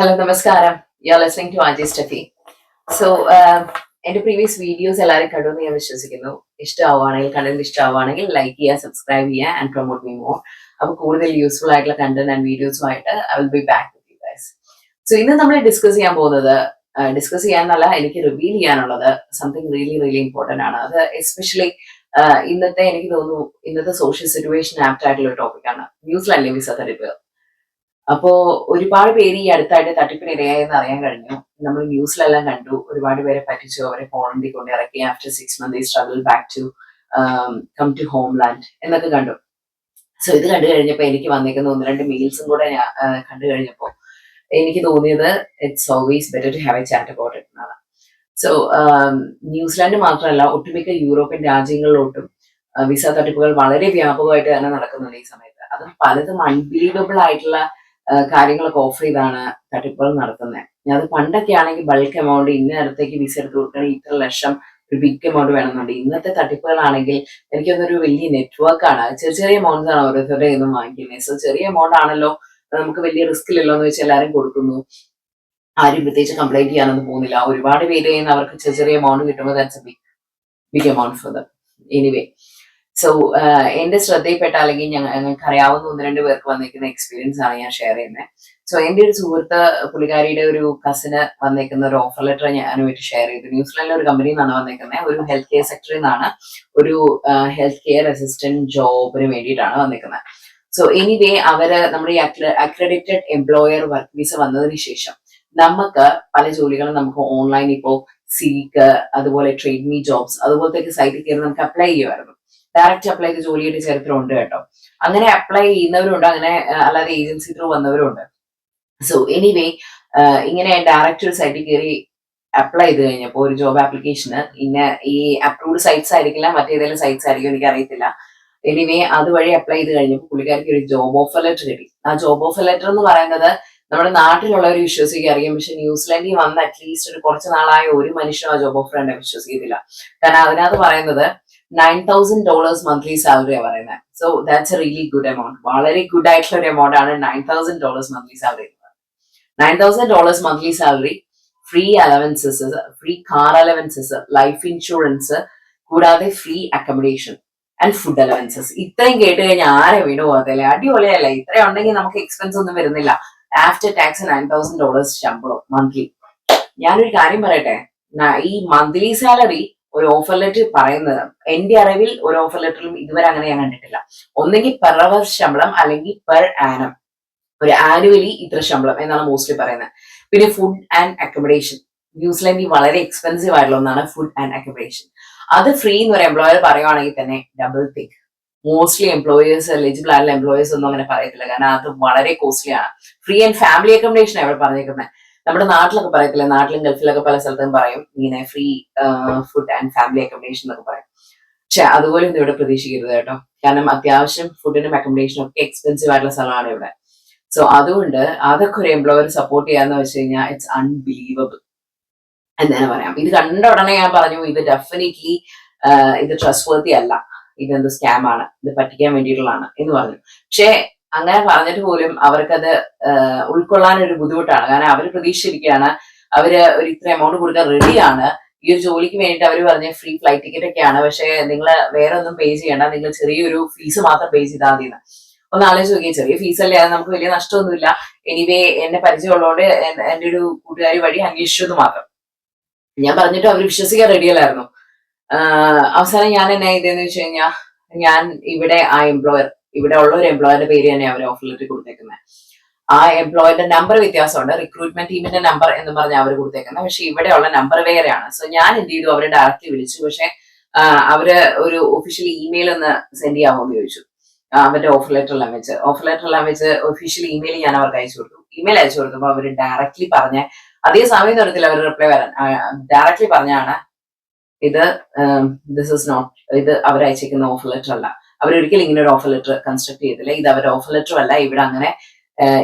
Hello നമസ്കാരം. U are listening to RJ Stephy so എന്റെ previous videos എല്ലാവരും കണ്ടു എന്ന് ഞാൻ വിശ്വസിക്കുന്നു. ഇഷ്ടമാവുകയാണെങ്കിൽ കണ്ടന്റ് ഇഷ്ടമാവുകയാണെങ്കിൽ ലൈക്ക് ചെയ്യുക സബ്സ്ക്രൈബ് ചെയ്യുക ആൻഡ് പ്രൊമോട്ട് മീ മോർ അപ്പൊ കൂടുതൽ യൂസ്ഫുൾ ആയിട്ടുള്ള content and വീഡിയോസുമായിട്ട് I will be back with you guys so ഇന്ന് നമ്മൾ ഡിസ്കസ് ചെയ്യാൻ പോകുന്നത് ഡിസ്കസ് ചെയ്യാനല്ല എനിക്ക് റിവീൽ ചെയ്യാനുള്ളത് സംതിങ് റിയലി റിയലി ഇമ്പോർട്ടന്റ് ആണ്. അത് എസ്പെഷ്യലി ഇന്നത്തെ എനിക്ക് തോന്നുന്നു ഇന്നത്തെ സോഷ്യൽ സിറ്റുവേഷൻ ആപ്റ്റ് ആയിട്ടുള്ള ടോപ്പിക്കാണ് ന്യൂസിലല്ലേ വിസ തട്ടിപ്പ് അപ്പോ ഒരുപാട് പേര് ഈ അടുത്തായിട്ട് തട്ടിപ്പിന് ഇരയായെന്ന് അറിയാൻ കഴിഞ്ഞു. നമ്മൾ ന്യൂസിലെല്ലാം കണ്ടു. ഒരുപാട് പേരെ പറ്റിച്ചു. അവരെ പോളണ്ടിൽ കൊണ്ട് ഇറക്കി. After six month struggle back to come to homeland എന്നൊക്കെ കണ്ടു. സോ ഇത് കണ്ടു കഴിഞ്ഞപ്പോൾ എനിക്ക് വന്നേക്കുന്ന ഒന്ന് രണ്ട് മീൽസും കൂടെ ഞാൻ കണ്ടു കഴിഞ്ഞപ്പോൾ എനിക്ക് തോന്നിയത് it's always better to have a chat about it എന്നാണ്. സോ ന്യൂസിലാൻഡ് മാത്രമല്ല ഒട്ടുമിക്ക യൂറോപ്യൻ രാജ്യങ്ങളിലോട്ടും വിസ തട്ടിപ്പുകൾ വളരെ വ്യാപകമായിട്ട് തന്നെ നടക്കുന്നുണ്ട് ഈ സമയത്ത്. അത് പലതും അൺബിലീവബിൾ ആയിട്ടുള്ള കാര്യങ്ങളൊക്കെ ഓഫർ ചെയ്താണ് തട്ടിപ്പുകൾ നടത്തുന്നത് അത് പണ്ടൊക്കെ ആണെങ്കിൽ ബൾക്ക് എമൗണ്ട് ഇന്ന നേരത്തേക്ക് വിസ എടുത്ത് കൊടുക്കണമെങ്കിൽ ഇത്ര ലക്ഷം ഒരു ബിഗ് എമൗണ്ട് വേണമെന്നുണ്ട്. ഇന്നത്തെ തട്ടിപ്പുകളാണെങ്കിൽ എനിക്കൊന്നൊരു വലിയ നെറ്റ്വർക്ക് ആണ്. ചെറിയ ചെറിയ എമൗണ്ട്സ് ആണ് ഓരോരുത്തരുടെ ഇന്ന് വാങ്ങിക്കുന്നത് സോ ചെറിയ എമൗണ്ട് ആണല്ലോ നമുക്ക് വലിയ റിസ്ക് ഇല്ലല്ലോ എന്ന് വെച്ച് എല്ലാവരും കൊടുക്കുന്നു. ആരും പ്രത്യേകിച്ച് കംപ്ലൈന്റ് ചെയ്യാനൊന്നും പോകുന്നില്ല. ഒരുപാട് പേര് അവർക്ക് ചെറിയ ചെറിയ എമൗണ്ട് കിട്ടുമ്പോൾ big amount for the anyway so എന്റെ ശ്രദ്ധയിൽപ്പെട്ട അല്ലെങ്കിൽ ഞങ്ങൾ ഞങ്ങൾക്ക് അറിയാവുന്ന ഒന്ന് രണ്ട് പേർക്ക് വന്നിരിക്കുന്ന എക്സ്പീരിയൻസ് ആണ് ഞാൻ ഷെയർ ചെയ്യുന്നത് സോ എന്റെ ഒരു സുഹൃത്ത് പുള്ളിക്കാരിയുടെ ഒരു കസിന് വന്നേക്കുന്ന ഒരു ഓഫർ ലെറ്റർ ഞാൻ വേണ്ടി ഷെയർ ചെയ്തു ന്യൂസിലാൻഡിലെ ഒരു കമ്പനിയിൽ നിന്നാണ് വന്നേക്കുന്നത് ഒരു ഹെൽത്ത് കെയർ സെക്ടറിൽ നിന്നാണ് ഒരു ഹെൽത്ത് കെയർ അസിസ്റ്റന്റ് ജോബിന് വേണ്ടിയിട്ടാണ് വന്നേക്കുന്നത് സോ എനിവേ അവർ നമ്മുടെ ഈ അക്രഡിറ്റഡ് എംപ്ലോയർ വർക്ക് വിസ വന്നതിന് ശേഷം നമുക്ക് പല ജോലികളും നമുക്ക് ഓൺലൈൻ ഇപ്പോ സീക്ക് അതുപോലെ ട്രേഡ് മീ ജോബ്സ് അതുപോലത്തെ സൈറ്റിൽ കയറി നമുക്ക് അപ്ലൈ ചെയ്യുമായിരുന്നു ഡയറക്റ്റ് അപ്ലൈ ചെയ്ത് ജോലിയുടെ ചരിത്രം ഉണ്ട് കേട്ടോ. അങ്ങനെ അപ്ലൈ ചെയ്യുന്നവരുണ്ട് അങ്ങനെ അല്ലാതെ ഏജൻസി ത്രൂ വന്നവരുണ്ട്. സോ എനിവേ ഇങ്ങനെ ഡയറക്റ്റ് ഒരു സൈറ്റിൽ കയറി അപ്ലൈ ചെയ്ത് കഴിഞ്ഞപ്പോൾ ഒരു ജോബ് ആപ്ലിക്കേഷന് ഇന്ന ഈ അപ്രൂവ്ഡ് സൈറ്റ്സ് ആയിരിക്കില്ല മറ്റേതെങ്കിലും സൈറ്റ്സ് ആയിരിക്കും എനിക്ക് അറിയത്തില്ല എനിവേ അതുവഴി അപ്ലൈ ചെയ്ത് കഴിഞ്ഞപ്പോൾ പുള്ളിക്കാർക്ക് ഒരു ജോബ് ഓഫർ ലെറ്റർ കിട്ടി. ആ ജോബ് ഓഫർ ലെറ്റർ എന്ന് പറയുന്നത് നമ്മുടെ നാട്ടിലുള്ളവർ വിശ്വസിക്കുക അറിയാം. പക്ഷെ ന്യൂസിലാൻഡിൽ വന്ന അറ്റ്ലീസ്റ്റ് ഒരു കുറച്ച് നാളായ ഒരു മനുഷ്യനും ആ ജോബ് ഓഫർ എന്നെ വിശ്വസിക്കത്തില്ല. കാരണം അതിനകത്ത് പറയുന്നത് നയൻ തൗസൻഡ് ഡോളേഴ്സ് മന്ത്ലി സാലറിയാണ് പറയുന്നത് so that's a really good amount വളരെ ഗുഡ് ആയിട്ടുള്ള ഒരു എമൗണ്ട് ആണ് nine thousand dollars monthly salary nine thousand dollars monthly salary free allowances free car allowances life insurance കൂടാതെ free accommodation and food allowances ഇത്രയും കേട്ട് കഴിഞ്ഞാൽ ആരെ വീട് പോകത്തില്ല? അടിപൊളിയല്ലേ? ഇത്രയും ഉണ്ടെങ്കിൽ നമുക്ക് എക്സ്പെൻസ് ഒന്നും വരുന്നില്ല. After tax nine thousand dollars ശമ്പളം മന്ത്ലി ഞാനൊരു കാര്യം പറയട്ടെ? ഈ മന്ത്ലി സാലറി ഒരു ഓഫർ ലെറ്റർ പറയുന്നത്. എന്റെ അറിവിൽ ഒരു ഓഫർ ലെറ്ററിലും ഇതുവരെ അങ്ങനെ ഞാൻ കണ്ടിട്ടില്ല. ഒന്നെങ്കിൽ പെർ ശമ്പളം അല്ലെങ്കിൽ പെർ ആനം ഒരു ആനുവലി ഇത്ര ശമ്പളം എന്നാണ് മോസ്റ്റ്ലി പറയുന്നത്. പിന്നെ ഫുഡ് ആൻഡ് അക്കോമഡേഷൻ ന്യൂസിലാൻഡിൽ വളരെ എക്സ്പെൻസീവ് ആയിട്ടുള്ള ഒന്നാണ് ഫുഡ് ആൻഡ് അക്കോമഡേഷൻ അത് ഫ്രീ എന്ന് ഒരു എംപ്ലോയർ പറയുവാണെങ്കിൽ തന്നെ double think mostly employers eligible ആയിട്ടുള്ള എംപ്ലോയേഴ്സ് ഒന്നും അങ്ങനെ പറയത്തില്ല. കാരണം അത് വളരെ കോസ്റ്റ്ലി ആണ്. ഫ്രീ ആൻഡ് ഫാമിലി അക്കോമഡേഷൻ അവിടെ പറഞ്ഞേക്കുന്നത്. നമ്മുടെ നാട്ടിലൊക്കെ പറയത്തില്ല? നാട്ടിലും ഗൾഫിലൊക്കെ പല സ്ഥലത്തും പറയും ഇങ്ങനെ free food and family accommodation എന്നൊക്കെ പറയും. പക്ഷെ അതുപോലെ ഒന്നും ഇവിടെ പ്രതീക്ഷിക്കരുത് കേട്ടോ. കാരണം അത്യാവശ്യം ഫുഡിനും അക്കോമഡേഷനും ഒക്കെ എക്സ്പെൻസീവ് ആയിട്ടുള്ള സ്ഥലമാണ് ഇവിടെ. സോ അതുകൊണ്ട് അതൊക്കെ ഒരു എംപ്ലോയർ സപ്പോർട്ട് ചെയ്യാന്ന് വെച്ച് കഴിഞ്ഞാൽ ഇറ്റ്സ് അൺബിലീവബിൾ എന്ന് പറയാം? ഇത് കണ്ട ഉടനെ ഞാൻ പറഞ്ഞു ഇത് ഡെഫിനറ്റ്ലി ഇത് ട്രസ്റ്റ് വർത്തി അല്ല ഇതെന്ത് സ്കാം ആണ്. ഇത് പറ്റിക്കാൻ വേണ്ടിയിട്ടുള്ളതാണ് എന്ന് പറഞ്ഞു. പക്ഷേ അങ്ങനെ പറഞ്ഞിട്ട് പോലും അവർക്കത് ഉൾക്കൊള്ളാൻ ഒരു ബുദ്ധിമുട്ടാണ്. കാരണം അവർ പ്രതീക്ഷിച്ചിരിക്കുകയാണ് അവർ ഒരു ഇത്ര എമൗണ്ട് കൊടുക്കാൻ റെഡിയാണ് ഈ ഒരു ജോലിക്ക് വേണ്ടിയിട്ട് അവർ പറഞ്ഞ ഫ്രീ ഫ്ലൈറ്റ് ടിക്കറ്റ് ഒക്കെയാണ്. പക്ഷെ നിങ്ങൾ വേറെ ഒന്നും പേ ചെയ്യേണ്ട. നിങ്ങൾ ചെറിയൊരു ഫീസ് മാത്രം പേ ചെയ്താൽ മതി ഒന്ന് ആലോചിച്ച് നോക്കിയാൽ ചെറിയ ഫീസ് അല്ലേ? അത് നമുക്ക് വലിയ നഷ്ടമൊന്നുമില്ല. എനിവേ എന്നെ പരിചയമുള്ളതുകൊണ്ട് എന്റെ ഒരു കൂട്ടുകാരി വഴി അന്വേഷിച്ചു എന്ന് മാത്രം. ഞാൻ പറഞ്ഞിട്ട് അവർ വിശ്വസിക്കാൻ റെഡിയല്ലായിരുന്നു അവസാനം ഞാൻ എന്നാ ചെയ്തതെന്ന് വെച്ച് കഴിഞ്ഞാൽ ഞാൻ ഇവിടെ ആ എംപ്ലോയർ ഇവിടെ ഉള്ള ഒരു എംപ്ലോയറുടെ പേര് തന്നെ അവർ ഓഫർ ലെറ്റർ കൊടുത്തേക്കുന്നത് ആ എംപ്ലോയറുടെ നമ്പർ വ്യത്യാസമുണ്ട്. റിക്രൂട്ട്മെന്റ് ടീമിന്റെ നമ്പർ എന്ന് പറഞ്ഞ് അവർ കൊടുത്തേക്കുന്നത് പക്ഷെ ഉള്ള നമ്പർ വേറെയാണ്. സോ ഞാൻ എന്ത് ചെയ്തു? അവരെ ഡയറക്റ്റ് വിളിച്ചു. പക്ഷെ അവർ ഒരു ഒഫീഷ്യൽ ഇമെയിൽ ഒന്ന് സെൻഡ് ചെയ്യാമോ എന്ന് ചോദിച്ചു. അവരുടെ ഓഫർ ലെറ്റർ എല്ലാം വെച്ച്. ഓഫർ ലെറ്റർ എല്ലാം വെച്ച് ഒഫീഷ്യൽ ഇമെയിൽ ഞാൻ അവർക്ക് അയച്ചു കൊടുത്തു. ഇമെയിൽ അയച്ചു കൊടുത്തപ്പോൾ അവർ ഡയറക്ട്ലി പറഞ്ഞ അതേ സമയം തരത്തിൽ അവർ റിപ്ലൈ വരാൻ. ഡയറക്ട്ലി പറഞ്ഞാണ് ഇത് ദിസ് ഇസ് നോട്ട് ഇത് അവർ അയച്ചേക്കുന്ന ഓഫർ ലെറ്റർ അല്ല. അവരൊരിക്കലും ഇങ്ങനെ ഒരു ഓഫർ ലെറ്റർ കൺസ്ട്രക്ട് ചെയ്തില്ല. ഇത് അവരുടെ ഓഫർ ലെറ്റർ അല്ല. ഇവിടെ അങ്ങനെ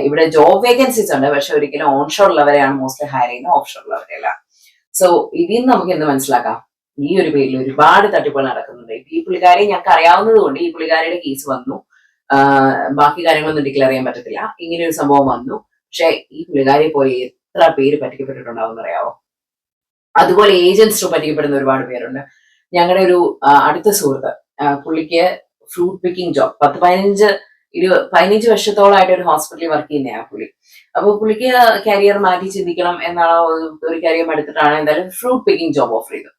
ഇവിടെ ജോബ് വേക്കൻസീസ് ഉണ്ട്. പക്ഷെ ഒരിക്കലും ഉള്ളവരെയാണ് മോസ്റ്റ്ലി ഹയർ ചെയ്യുന്നത് ഓഫ് ഷോർ ഉള്ളവരെയല്ല. സോ ഇതിൽ നിന്ന് നമുക്ക് എന്ത് മനസ്സിലാക്കാം? ഈ ഒരു പേരിൽ ഒരുപാട് തട്ടിപ്പുകൾ നടക്കുന്നുണ്ട്. ഈ പുള്ളിക്കാരെ ഞങ്ങൾക്ക് അറിയാവുന്നത് കൊണ്ട് ഈ പുള്ളിക്കാരുടെ കേസ് വന്നു. ബാക്കി കാര്യങ്ങളൊന്നും ഡിക്ലെയർ ചെയ്യാൻ പറ്റത്തില്ല. ഇങ്ങനെ ഒരു സംഭവം വന്നു. പക്ഷെ ഈ പുള്ളിക്കാരെ പോലെ എത്ര പേര് പറ്റിക്കപ്പെട്ടിട്ടുണ്ടാവും അറിയാവോ? അതുപോലെ ഏജൻസ് പറ്റിക്കപ്പെടുന്ന ഒരുപാട് പേരുണ്ട്. ഞങ്ങളുടെ ഒരു അടുത്ത സുഹൃത്ത് പുള്ളിക്ക് ഫ്രൂട്ട് പിക്കിംഗ് ജോബ് പത്ത് പതിനഞ്ച് ഇരു പതിനഞ്ച് വർഷത്തോളമായിട്ട് ഒരു ഹോസ്പിറ്റലിൽ വർക്ക് ചെയ്യുന്നതാണ് പുള്ളി. അപ്പൊ പുള്ളിക്ക് കരിയർ മാറ്റി ചിന്തിക്കണം എന്നാണ് ഒരു- കരിയർ എടുത്തിട്ടാണ് എന്തായാലും ഫ്രൂട്ട് പിക്കിംഗ് ജോബ് ഓഫർ ചെയ്തത്.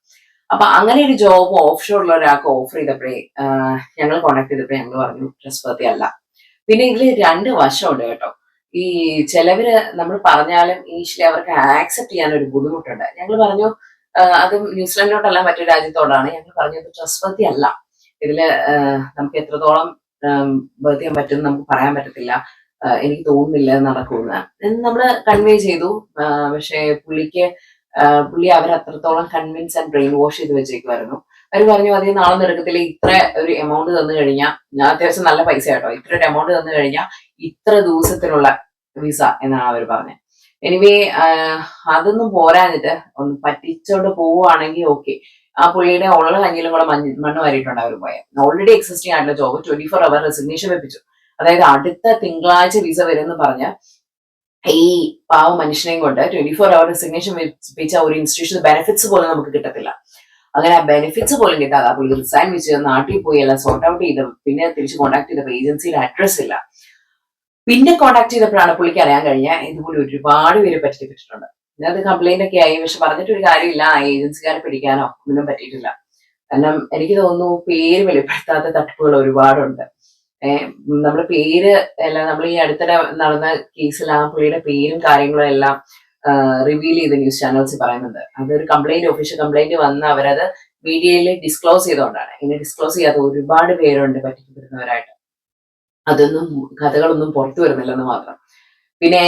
അപ്പൊ അങ്ങനെ ഒരു ജോബ് ഓഫ് ഷോറിലുള്ള ഒരാൾക്ക് ഓഫർ ചെയ്തപ്പോഴേ ഞങ്ങൾ കോണ്ടാക്ട് ചെയ്തപ്പോഴേ ഞങ്ങൾ പറഞ്ഞു ട്രസ്പത്തി അല്ല. പിന്നെ ഇതിൽ രണ്ട് വശമുണ്ട് കേട്ടോ. ഈ ചിലവര് നമ്മൾ പറഞ്ഞാലും ഇനീഷ്യലി അവർക്ക് ആക്സെപ്റ്റ് ചെയ്യാൻ ഒരു ബുദ്ധിമുട്ടുണ്ട്. ഞങ്ങൾ പറഞ്ഞു അത് ന്യൂസിലൻഡിലോട്ടല്ല മറ്റൊരു രാജ്യത്തോടാണ്. ഞങ്ങൾ പറഞ്ഞത് ട്രസ്പത്തി അല്ല. ഇതിൽ നമുക്ക് എത്രത്തോളം ബർത്ത് പറ്റും നമുക്ക് പറയാൻ പറ്റത്തില്ല. എനിക്ക് തോന്നുന്നില്ല നടക്കുമെന്ന്. നമ്മൾ കൺവേ ചെയ്തു. പക്ഷേ പുള്ളിക്ക് പുള്ളി അവർ അത്രത്തോളം കൺവിൻസ് ആൻഡ് ബ്രെയിൻ വാഷ് ചെയ്ത് വെച്ചേക്കുമായിരുന്നു അവർ പറഞ്ഞു അധികം നാളെ എടുക്കത്തില്ല ഇത്ര ഒരു എമൗണ്ട് തന്നു കഴിഞ്ഞാൽ ഞാൻ അത്യാവശ്യം നല്ല പൈസ കേട്ടോ. ഇത്ര ഒരു എമൗണ്ട് തന്നു കഴിഞ്ഞാൽ ഇത്ര ദിവസത്തിനുള്ള വിസ എന്നാണ് അവർ പറഞ്ഞത് എനിവേ അതൊന്നും പോരാഞ്ഞിട്ട് ഒന്ന് പറ്റിച്ചോണ്ട് പോവുകയാണെങ്കിൽ ഓക്കെ ആ പുള്ളിയുടെ ഉള്ള കഞ്ഞിലും കൂടെ മഞ്ഞ് മണ്ണ് വരിയിട്ടുണ്ട് അവർ പോയത് ഓൾറെഡി എക്സിസ്റ്റിംഗ് ആയിട്ടുള്ള job twenty four hour resignation വെപ്പിച്ചു. അതായത് അടുത്ത തിങ്കളാഴ്ച വിസ വരുമെന്ന് പറഞ്ഞ ഈ പാവ മനുഷ്യനെയും കൊണ്ട് ട്വന്റി ഫോർ അവർ റെസിഗ്നേഷൻ വെപ്പിച്ച ഒരു ഇൻസ്റ്റിറ്റ്യൂഷൻ ബെനിഫിറ്റ്സ് പോലും നമുക്ക് കിട്ടത്തില്ല. അങ്ങനെ ആ ബെനിഫിറ്റ്സ് പോലും കിട്ടാതെ പുള്ളി റിസൈൻ വെച്ച് നാട്ടിൽ പോയി എല്ലാം സോർട്ട് ഔട്ട് ചെയ്ത് പിന്നെ തിരിച്ച് കോൺടാക്ട് ചെയ്തപ്പോൾ ഏജൻസിയുടെ അഡ്രസ് ഇല്ല. പിന്നെ കോൺടാക്ട് ചെയ്തപ്പോഴാണ് പുള്ളിക്ക് അറിയാൻ കഴിഞ്ഞ ഇതുപോലെ ഒരുപാട് പേര് പറ്റിപ്പെട്ടിട്ടുണ്ട് അത് കംപ്ലൈന്റ് ഒക്കെ ആയി. പക്ഷെ പറഞ്ഞിട്ട് ഒരു കാര്യമില്ല. ആ ഏജൻസിക്കാരെ പിടിക്കാനോ ഒന്നും പറ്റിയിട്ടില്ല. കാരണം എനിക്ക് തോന്നുന്നു പേര് വെളിപ്പെടുത്താത്ത തട്ടിപ്പുകൾ ഒരുപാടുണ്ട്. നമ്മുടെ പേര് അല്ല നമ്മൾ ഈ അടുത്തിടെ നടന്ന കേസിൽ ആ പുള്ളിയുടെ പേരും കാര്യങ്ങളും എല്ലാം റിവീൽ ചെയ്ത് ന്യൂസ് ചാനൽസ് പറയുന്നുണ്ട്. അതൊരു കംപ്ലൈന്റ് ഒഫീഷ്യൽ കംപ്ലൈന്റ് വന്ന് അവരത് മീഡിയയിൽ ഡിസ്ക്ലോസ് ചെയ്തുകൊണ്ടാണ് ഇനി ഡിസ്ക്ലോസ് ചെയ്യാത്ത ഒരുപാട് പേരുണ്ട് പറ്റിക്കപ്പെടുന്നവരായിട്ട്. അതൊന്നും കഥകളൊന്നും പുറത്തു വരുന്നില്ലെന്ന് മാത്രം. പിന്നെ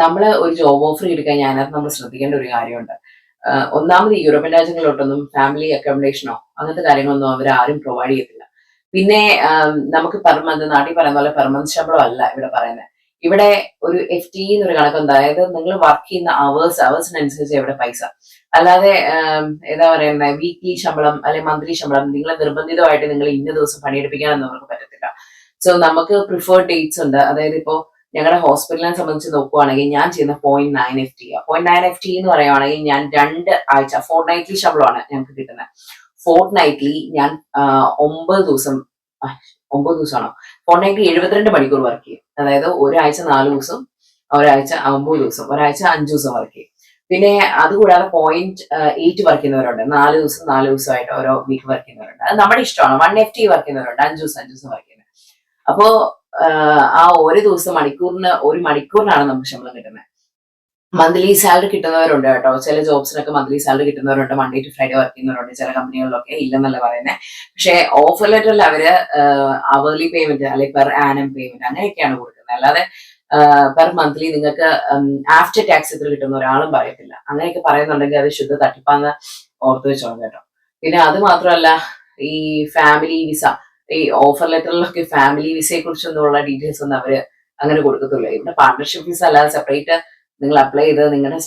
നമ്മൾ ഒരു ജോബ് ഓഫർ എടുക്കാൻ ഞാനത് നമ്മൾ ശ്രദ്ധിക്കേണ്ട ഒരു കാര്യമുണ്ട്. ഒന്നാമത് യൂറോപ്യൻ രാജ്യങ്ങളിലോട്ടൊന്നും ഫാമിലി അക്കോമഡേഷനോ അങ്ങനത്തെ കാര്യങ്ങളൊന്നും അവർ ആരും പ്രൊവൈഡ് ചെയ്യത്തില്ല. പിന്നെ നമുക്ക് പെർ നാട്ടിൽ പറയുന്ന പോലെ പെർ ശമ്പളം അല്ല ഇവിടെ പറയുന്നത് ഇവിടെ ഒരു എഫ് ടി എന്നൊരു കണക്കുണ്ട് അതായത് നിങ്ങൾ വർക്ക് ചെയ്യുന്ന അവേഴ്സ് അവേഴ്സിനനുസരിച്ച് ഇവിടെ പൈസ. അല്ലാതെ എന്താ പറയുന്ന വീക്ക്ലി ശമ്പളം അല്ലെങ്കിൽ മന്ത്ലി ശമ്പളം നിങ്ങളെ നിർബന്ധിതമായിട്ട് നിങ്ങൾ ഇന്ന ദിവസം പണിയെടുപ്പിക്കാനൊന്നും അവർക്ക് പറ്റത്തില്ല. സോ നമുക്ക് പ്രിഫേർഡ് ഡേറ്റ്സ് ഉണ്ട്. അതായത് ഇപ്പോ ഞങ്ങളുടെ ഹോസ്പിറ്റലിനെ സംബന്ധിച്ച് നോക്കുവാണെങ്കിൽ ഞാൻ ചെയ്യുന്ന point nine F T point nine F T എന്ന് പറയുവാണെങ്കിൽ ഞാൻ രണ്ട് ആഴ്ച ഫോർ നൈറ്റ്ലി ശമ്പളമാണ് ഞങ്ങൾക്ക് കിട്ടുന്നത് ഫോർ നൈറ്റ്ലി ഞാൻ ഒമ്പത് ദിവസം ഒമ്പത് ദിവസമാണോ? ഫോർ നൈറ്റ്ലി എഴുപത്തിരണ്ട് മണിക്കൂർ വർക്ക് ചെയ്യും. അതായത് ഒരാഴ്ച നാല് ദിവസം ഒരാഴ്ച ഒമ്പത് ദിവസം ഒരാഴ്ച അഞ്ചു ദിവസം വർക്ക് ചെയ്യും. പിന്നെ അതുകൂടാതെ പോയിന്റ് എയ്റ്റ് വർക്ക് ചെയ്യുന്നവരുണ്ട്. നാല് ദിവസം നാല് ദിവസമായിട്ട് ഓരോ വീക്ക് വർക്ക് ചെയ്യുന്നവരുണ്ട്. അത് നമ്മുടെ ഇഷ്ടമാണ്. വൺ എഫ് ടി വർക്ക് ചെയ്യുന്നവരുണ്ട്. അഞ്ചു ദിവസം അഞ്ചു ദിവസം വർക്ക് ചെയ്യുന്നത് അപ്പോ ആഹ് ആ ഒരു ദിവസം മണിക്കൂറിന് ഒരു മണിക്കൂറിനാണ് നമുക്ക് ശമ്പളം കിട്ടുന്നത് മന്ത്ലി സാലറി കിട്ടുന്നവരുണ്ട് കേട്ടോ. ചില ജോബ്സിനൊക്കെ മന്ത്ലി സാലറി കിട്ടുന്നവരുണ്ട്. മൺഡേ ടു ഫ്രൈഡേ വർക്ക് ചെയ്യുന്നവരുണ്ട്. ചില കമ്പനികളിലൊക്കെ ഇല്ലെന്നല്ല പറയുന്നത് പക്ഷേ ഓഫർ ലെറ്ററിൽ അവർ അവർലി പേയ്മെന്റ് അല്ലെങ്കിൽ പെർ ആനം പേയ്മെന്റ് അങ്ങനെയൊക്കെയാണ് കൊടുക്കുന്നത്. അല്ലാതെ പെർ മന്ത്ലി നിങ്ങൾക്ക് ആഫ്റ്റർ ടാക്സ് ഇത്ര കിട്ടുന്ന ഒരാളും പറയത്തില്ല. അങ്ങനെയൊക്കെ പറയുന്നുണ്ടെങ്കിൽ അത് ശുദ്ധ തട്ടിപ്പാന്ന് ഓർത്ത് വെച്ചോളാം കേട്ടോ. പിന്നെ അത് മാത്രമല്ല ഈ ഫാമിലി വിസ ഈ ഓഫർ ലെറ്ററിലൊക്കെ ഫാമിലി വിസയെ കുറിച്ചൊന്നുള്ള ഡീറ്റെയിൽസ് ഒന്നും അവർ അങ്ങനെ കൊടുക്കത്തില്ല. ഇവിടെ പാർട്ണർഷിപ്പ് വിസ അല്ലാതെ സെപ്പറേറ്റ് നിങ്ങൾ അപ്ലൈ ചെയ്ത് നിങ്ങളുടെ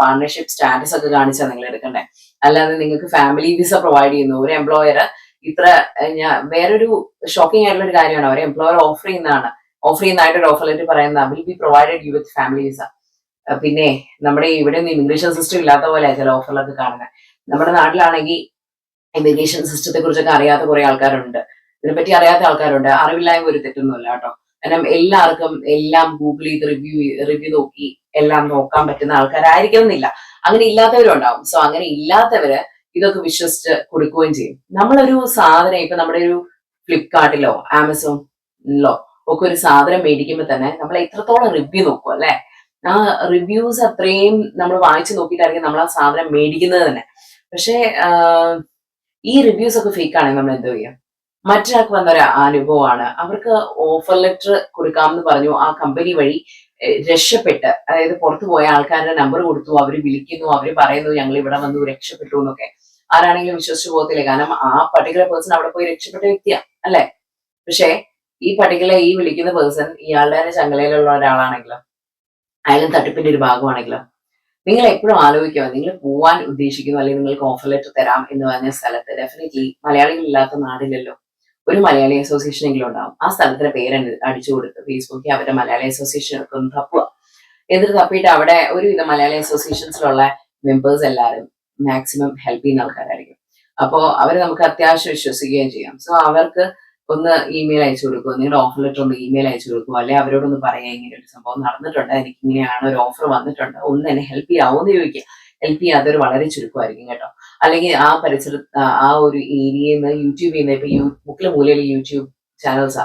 പാർട്ണർഷിപ്പ് സ്റ്റാറ്റസ് ഒക്കെ കാണിച്ചാൽ നിങ്ങൾ എടുക്കണ്ടേ. അല്ലാതെ നിങ്ങൾക്ക് ഫാമിലി വിസ പ്രൊവൈഡ് ചെയ്യുന്നു. ഒരു എംപ്ലോയർ ഇത്ര ഞാൻ വേറൊരു ഷോക്കിംഗ് ആയിട്ടുള്ള ഒരു കാര്യമാണ്. അവർ എംപ്ലോയർ ഓഫർ ചെയ്യുന്നതാണ്. ഓഫർ ചെയ്യുന്നതായിട്ട് ഒരു ഓഫർ ലെറ്റർ പറയുന്ന will be provided you with family visa പിന്നെ നമ്മുടെ ഇവിടെ ഇമിഗ്രേഷൻ സിസ്റ്റം ഇല്ലാത്ത പോലെ ചില ഓഫറിലൊക്കെ കാണുന്നത് നമ്മുടെ നാട്ടിലാണെങ്കിൽ ഇമിഗ്രേഷൻ സിസ്റ്റത്തെ കുറിച്ചൊക്കെ അറിയാത്ത കുറെ ആൾക്കാരുണ്ട്. ഇതിനെപ്പറ്റി അറിയാത്ത ആൾക്കാരുണ്ട്. അറിവില്ലായ്മ ഒരു തെറ്റൊന്നുമില്ല കേട്ടോ. കാരണം എല്ലാവർക്കും എല്ലാം ഗൂഗിൾ ചെയ്ത് റിവ്യൂ റിവ്യൂ നോക്കി എല്ലാം നോക്കാൻ പറ്റുന്ന ആൾക്കാരായിരിക്കണമെന്നില്ല അങ്ങനെ ഇല്ലാത്തവരും ഉണ്ടാവും സോ അങ്ങനെ ഇല്ലാത്തവര് ഇതൊക്കെ വിശ്വസിച്ച് കൊടുക്കുകയും ചെയ്യും. നമ്മളൊരു സാധനം ഇപ്പൊ നമ്മുടെ ഒരു ഫ്ലിപ്കാർട്ടിലോ ആമസോണിലോ ഒക്കെ ഒരു സാധനം മേടിക്കുമ്പോൾ തന്നെ നമ്മൾ എത്രത്തോളം റിവ്യൂ നോക്കും അല്ലെ? ആ റിവ്യൂസ് അത്രയും നമ്മൾ വായിച്ചു നോക്കിയിട്ടായിരിക്കും നമ്മൾ ആ സാധനം മേടിക്കുന്നത് തന്നെ. പക്ഷേ ഈ റിവ്യൂസ് ഒക്കെ ഫേക്ക് ആണെങ്കിൽ നമ്മൾ എന്തോ ചെയ്യാം? മറ്റൊരാൾക്ക് വന്ന ഒരു അനുഭവമാണ്. അവർക്ക് ഓഫർ ലെറ്റർ കൊടുക്കാമെന്ന് പറഞ്ഞു. ആ കമ്പനി വഴി രക്ഷപ്പെട്ട് അതായത് പുറത്തു പോയ ആൾക്കാരുടെ നമ്പർ കൊടുത്തു. അവർ വിളിക്കുന്നു അവർ പറയുന്നു ഞങ്ങൾ ഇവിടെ വന്നു രക്ഷപ്പെട്ടു എന്നൊക്കെ. ആരാണെങ്കിലും വിശ്വസിച്ചു പോകത്തില്ല? കാരണം ആ പർട്ടിക്കുലർ പേഴ്സൺ അവിടെ പോയി രക്ഷപ്പെട്ട വ്യക്തിയാണ് അല്ലെ? പക്ഷേ ഈ പർട്ടിക്കുലർ ഈ വിളിക്കുന്ന പേഴ്സൺ ഇയാളുടെ തന്നെ ചങ്ങലയിലുള്ള ഒരാളാണെങ്കിലോ അയാളും തട്ടിപ്പിന്റെ ഒരു ഭാഗമാണെങ്കിലോ നിങ്ങൾ എപ്പോഴും ആലോചിക്കുക നിങ്ങൾ പോവാൻ ഉദ്ദേശിക്കുന്നു അല്ലെങ്കിൽ നിങ്ങൾക്ക് ഓഫർ ലെറ്റർ തരാം എന്ന് പറഞ്ഞ സ്ഥലത്ത്. ഡെഫിനറ്റ്ലി മലയാളികളില്ലാത്ത നാടില്ലല്ലോ. ഒരു മലയാളി അസോസിയേഷൻ എങ്കിലും ഉണ്ടാവും. ആ സ്ഥലത്തിന്റെ പേര് അടി- അടിച്ചു കൊടുത്ത് ഫേസ്ബുക്കിൽ അവരുടെ മലയാളി അസോസിയേഷൻ ഒക്കെ ഒന്ന് തപ്പുക. എന്നിട്ട് തപ്പിയിട്ട് അവിടെ ഒരുവിധ മലയാളി അസോസിയേഷൻസിലുള്ള മെമ്പേഴ്സ് എല്ലാവരും മാക്സിമം ഹെൽപ്പ് ചെയ്യുന്ന ആൾക്കാരായിരിക്കും. അപ്പോൾ അവർ നമുക്ക് അത്യാവശ്യം വിശ്വസിക്കുകയും ചെയ്യാം. സോ അവർക്ക് ഒന്ന് ഇമെയിൽ അയച്ചു കൊടുക്കുക നിങ്ങളുടെ ഓഫർ ലെറ്റർ ഒന്ന് ഇമെയിൽ അയച്ചു കൊടുക്കുക അല്ലെങ്കിൽ അവരോടൊന്ന് പറയാം ഇങ്ങനെ ഒരു സംഭവം നടന്നിട്ടുണ്ട് എനിക്ക് ഇങ്ങനെയാണ് ഒരു ഓഫർ വന്നിട്ടുണ്ട് ഒന്ന് എന്നെ ഹെൽപ്പ് ചെയ്യാവോ എന്ന് ചോദിക്കുക. ഹെൽപ്പ് ചെയ്യാതെ ഒരു വളരെ ചുരുക്കമായിരിക്കും കേട്ടോ. അല്ലെങ്കിൽ ആ പരിസര ആ- ഒരു ഏരിയയിൽ നിന്ന് യൂട്യൂബിൽ നിന്ന് ഇപ്പൊ യൂ മുക്കിലെ മൂലയിൽ യൂട്യൂബ് ചാനൽസാ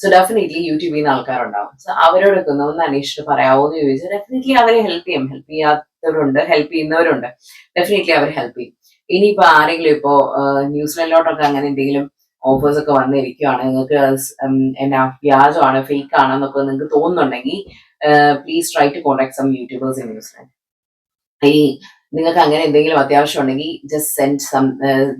സോ ഡെഫിനറ്റ്ലി യൂട്യൂബിൽ നിന്ന് ആൾക്കാരുണ്ടാവും. സോ അവരോടൊക്കെ ഒന്ന് ഒന്ന് അന്വേഷിച്ചിട്ട് പറയാവോ എന്ന് ചോദിച്ചാൽ ഡെഫിനറ്റ്ലി അവരെ ഹെൽപ്പ് ചെയ്യും. ഹെൽപ്പ് ചെയ്യാത്തവരുണ്ട് ഹെൽപ്പ് ചെയ്യുന്നവരുണ്ട്. ഡെഫിനറ്റ്ലി അവർ ഹെൽപ്പ് ചെയ്യും. ഇനിയിപ്പോ ആരെങ്കിലും ഇപ്പോ ന്യൂസിലൻഡിലോട്ടൊക്കെ അങ്ങനെ എന്തെങ്കിലും ഓഫേഴ്സ് ഒക്കെ വന്നിരിക്കുകയാണ് നിങ്ങൾക്ക് എന്നാ വ്യാജമാണ് ഫേക്ക് ആണെന്നൊക്കെ നിങ്ങൾക്ക് തോന്നുന്നുണ്ടെങ്കിൽ please try to contact some YouTubers in New Zealand ഈ നിങ്ങൾക്ക് അങ്ങനെ എന്തെങ്കിലും അത്യാവശ്യം ഉണ്ടെങ്കിൽ just send some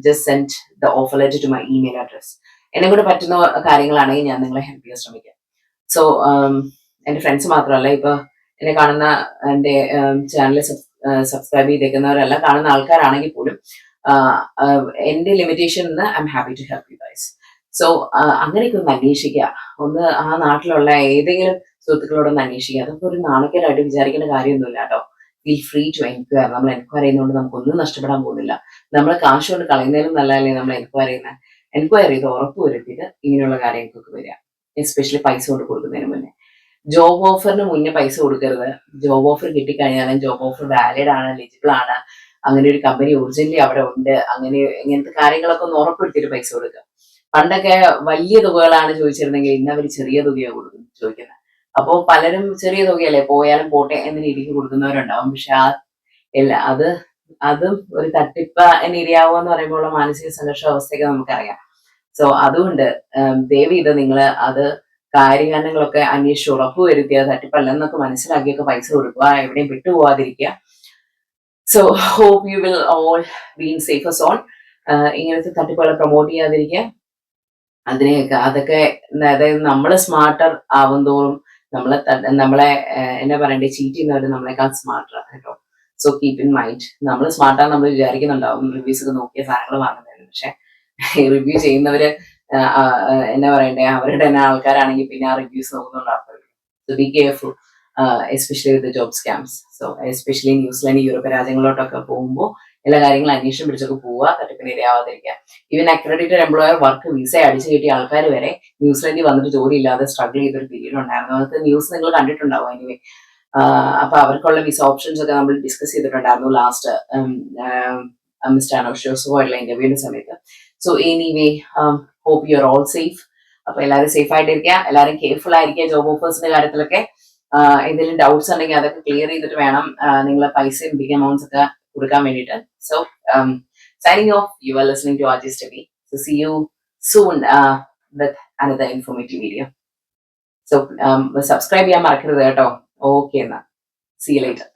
just send the offer letter to my email address എന്നെ കൂടെ പറ്റുന്ന കാര്യങ്ങളാണെങ്കിൽ ഞാൻ നിങ്ങളെ ഹെൽപ്പ് ചെയ്യാൻ ശ്രമിക്കാം. സോ എന്റെ ഫ്രണ്ട്സ് മാത്രമല്ല ഇപ്പൊ എന്നെ കാണുന്ന എന്റെ ചാനൽ സബ്സ്ക്രൈബ് ചെയ്തേക്കുന്നവരല്ല കാണുന്ന ആൾക്കാരാണെങ്കിൽ പോലും എന്റെ limitation I'm happy to help you guys so അങ്ങനെയൊക്കെ ഒന്ന് അന്വേഷിക്കുക. ഒന്ന് ആ നാട്ടിലുള്ള ഏതെങ്കിലും സുഹൃത്തുക്കളോടൊന്ന് അന്വേഷിക്കുക. അതൊക്കെ ഒരു നാണക്കേടായിട്ട് വിചാരിക്കേണ്ട കാര്യമൊന്നുമില്ല കേട്ടോ. ഫീൽ ഫ്രീ ടു എൻക്വയർ നമ്മൾ എൻക്വയർ ചെയ്യുന്നതുകൊണ്ട് നമുക്കൊന്നും നഷ്ടപ്പെടാൻ പോകുന്നില്ല. നമ്മൾ കാശ് കൊണ്ട് കളയുന്നതിലും നല്ലതല്ലേ നമ്മൾ എൻക്വയർ ചെയ്യുന്നത് എൻക്വയർ ചെയ്ത് ഉറപ്പ് വരുത്തിയിട്ട് ഇങ്ങനെയുള്ള കാര്യങ്ങൾക്കൊക്കെ വരിക. എസ്പെഷ്യലി പൈസ കൊണ്ട് കൊടുക്കുന്നതിന് മുന്നേ. ജോബ് ഓഫറിന് മുന്നേ പൈസ കൊടുക്കരുത്. ജോബ് ഓഫർ കിട്ടിക്കഴിഞ്ഞാലും ജോബ് ഓഫർ വാലിഡ് ആണ് എലിജിബിൾ ആണ്. അങ്ങനെ ഒരു കമ്പനി ഒറിജിനലി അവിടെ ഉണ്ട്. അങ്ങനെ ഇങ്ങനത്തെ കാര്യങ്ങളൊക്കെ ഒന്ന് ഉറപ്പെടുത്തിയിട്ട് പൈസ കൊടുക്കുക. പണ്ടൊക്കെ വലിയ തുകകളാണ് ചോദിച്ചിരുന്നെങ്കിൽ ഇന്ന് അവർ ചെറിയ തുകയാണ് കൊടുക്കും ചോദിക്കുന്നത് അപ്പോൾ പലരും ചെറിയ തുകയല്ലേ പോയാലും പോട്ടെ എന്ന രീതിക്ക് കൊടുക്കുന്നവരുണ്ടാവും. പക്ഷെ ആ ഇല്ല അത് അതും ഒരു തട്ടിപ്പ എന്നിരയാവുക എന്ന് പറയുമ്പോൾ മാനസിക സംഘർഷ അവസ്ഥയൊക്കെ നമുക്കറിയാം. സോ അതുകൊണ്ട് ദേവി ചെയ്ത് നിങ്ങൾ അത് കാര്യകാരണങ്ങളൊക്കെ അന്വേഷിച്ച് ഉറപ്പ് വരുത്തിയ തട്ടിപ്പല്ലെന്നൊക്കെ മനസ്സിലാക്കിയൊക്കെ പൈസ കൊടുക്കുക എവിടെയും വിട്ടുപോകാതിരിക്കുക so hope you will all been safe zone ഇങ്ങനത്തെ തട്ടിപ്പുകളെ പ്രൊമോട്ട് ചെയ്യാതിരിക്കുക. അതിനെയൊക്കെ അതൊക്കെ അതായത് നമ്മൾ സ്മാർട്ടർ ആവും തോറും നമ്മളെ നമ്മളെ എന്നാ പറയണ്ടേ ചീറ്റ് ചെയ്യുന്നവർ നമ്മളെക്കാൾ സ്മാർട്ടർ കേട്ടോ. സോ കീപ് ഇൻ മൈൻഡ് നമ്മൾ സ്മാർട്ടാണ് നമ്മൾ വിചാരിക്കുന്നുണ്ടാവും. റിവ്യൂസ് ഒക്കെ നോക്കിയ സാധനങ്ങൾ വാങ്ങുന്നതിന്. പക്ഷെ റിവ്യൂ ചെയ്യുന്നവര് എന്നാ പറയണ്ടേ അവരുടെ തന്നെ ആൾക്കാരാണെങ്കിൽ പിന്നെ ആ reviews നോക്കുന്നുണ്ടാവും so be careful especially with job scams so especially New Zealand European രാജ്യങ്ങളിലോട്ടൊക്കെ പോകുമ്പോൾ എല്ലാ കാര്യങ്ങളും അന്വേഷണം പിടിച്ചൊക്കെ പോവുക തട്ടിപ്പിന് ഇരയാവാതിരിക്കുക even accredited employer work visa അടിച്ചു കിട്ടിയ ആൾക്കാർ വരെ ന്യൂസിലൻഡിൽ വന്നിട്ട് ജോലി ഇല്ലാതെ സ്ട്രഗിൾ ചെയ്തൊരു പീരീഡ് ഉണ്ടായിരുന്നു. അതൊക്കെ ന്യൂസ് നിങ്ങൾ കണ്ടിട്ടുണ്ടാവും എനിവേ അപ്പൊ അവർക്കുള്ള വിസ ഓപ്ഷൻസ് ഒക്കെ നമ്മൾ ഡിസ്കസ് ചെയ്തിട്ടുണ്ടായിരുന്നു ലാസ്റ്റ് മിസ്റ്റർ അനോഷോസുമായിട്ടുള്ള ഇന്റർവ്യൂവിന്റെ സമയത്ത്. So anyway hope you are all safe അപ്പൊ എല്ലാവരും സേഫ് ആയിട്ടിരിക്കുക. എല്ലാവരും കെയർഫുൾ ആയിരിക്കുക ജോബ് ഓഫേഴ്സിന്റെ കാര്യത്തിലൊക്കെ. എന്തെങ്കിലും ഡൗട്ട്സ് ഉണ്ടെങ്കിൽ അതൊക്കെ ക്ലിയർ ചെയ്തിട്ട് വേണം നിങ്ങൾ പൈസയും ബിഗ് എമൗണ്ട്സ് ഒക്കെ കൊടുക്കാൻ വേണ്ടിയിട്ട്. So signing off you are listening to RJ T so see you soon with another informative video so subscribe ചെയ്യാൻ മറക്കരുത് കേട്ടോ. ഓക്കെ എന്നാ. C lighter